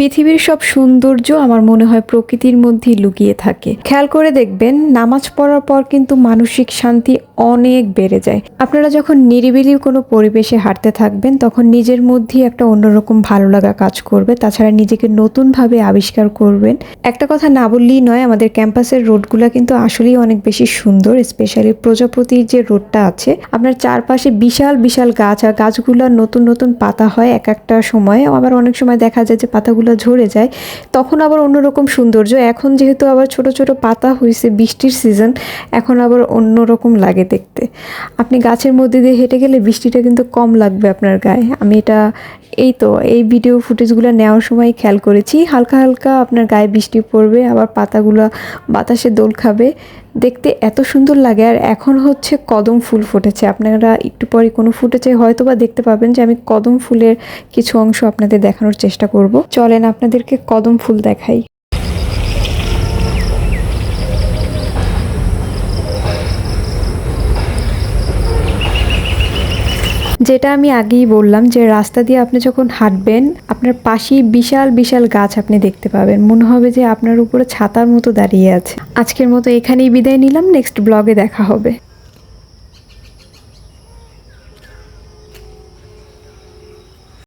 পৃথিবীর সব সৌন্দর্য আমার মনে হয় প্রকৃতির মধ্যেই লুকিয়ে থাকে। খেয়াল করে দেখবেন, নামাজ পড়ার পর কিন্তু মানসিক শান্তি অনেক বেড়ে যায়। আপনারা যখন নিরিবিলি কোনো পরিবেশে হাঁটতে থাকবেন, তখন নিজের মধ্যেই একটা অন্যরকম ভালো লাগা কাজ করবে। তাছাড়া নিজেকে নতুনভাবে আবিষ্কার করবেন। একটা কথা না বললেই নয়, আমাদের ক্যাম্পাসের রোডগুলো কিন্তু আসলেই অনেক বেশি সুন্দর, স্পেশালি প্রজাপতির যে রোডটা আছে। আপনার চারপাশে বিশাল বিশাল গাছ, আর গাছগুলো নতুন নতুন পাতা হয় এক একটা সময়। আবার অনেক সময় দেখা যায় যে পাতাগুলো ঝরে যায়, তখন আবার অন্যরকম সৌন্দর্য। এখন যেহেতু আবার ছোট ছোট পাতা হয়েছে বৃষ্টির সিজন এখন আবার অন্যরকম লাগে দেখতে। আপনি গাছের মধ্যে দিয়ে হেঁটে গেলে বৃষ্টিটা কিন্তু কম লাগবে আপনার গায়ে। আমি এটা, এই তো, এই ভিডিও ফুটেজগুলো নেওয়ার সময় খেয়াল করেছি। হালকা হালকা আপনার গায়ে বৃষ্টি পড়বে, আবার পাতাগুলো বাতাসে দোল খাবে। দেখতে এত সুন্দর লাগে আর এখন হচ্ছে কদম ফুল ফুটেছে। আপনারা একটু পরে কোনো ফুটেছে হয়তো বা দেখতে পাবেন যে আমি কদম ফুলের কিছু অংশ আপনাদের দেখানোর চেষ্টা করব। চলেন আপনাদেরকে কদম ফুল দেখাই। যেটা আমি আগেই বললাম যে রাস্তা দিয়ে আপনি যখন হাঁটবেন, আপনার পাশেই বিশাল বিশাল গাছ আপনি দেখতে পাবেন। মনে হবে যে আপনার উপরে ছাতার মতো দাঁড়িয়ে আছে। আজকের মতো এখানেই বিদায় নিলাম। নেক্সট ব্লগে দেখা হবে।